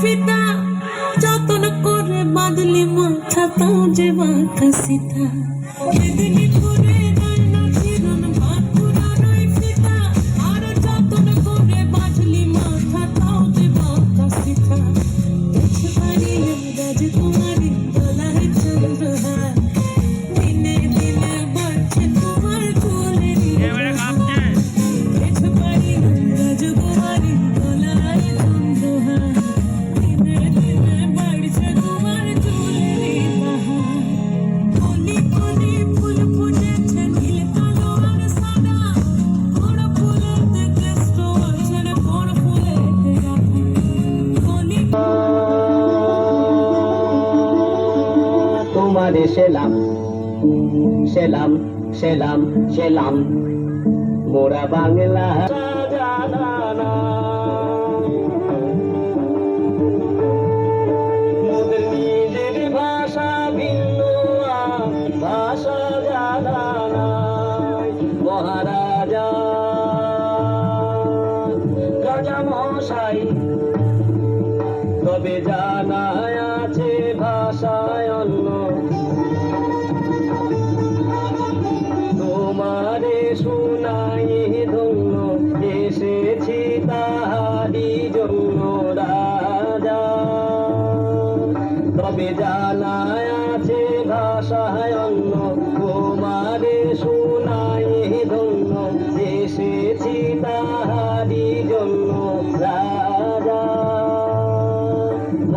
ফিতা যতন করে বাঁধলি মাথা তো যে বাঁকা সীতা। মেদিনীপুরে রাধে সেলাম। সেলাম সেলাম সেলাম। মোরা বাংলা মহারাজা রাজা তবে জানাই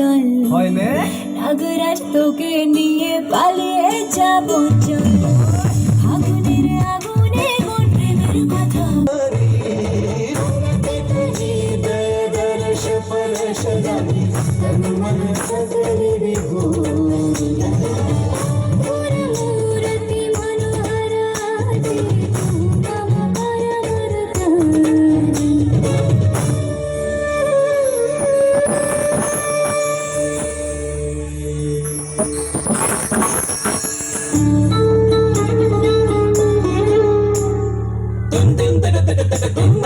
জল হয় না? নাগরাজ তোকে নিয়ে đúng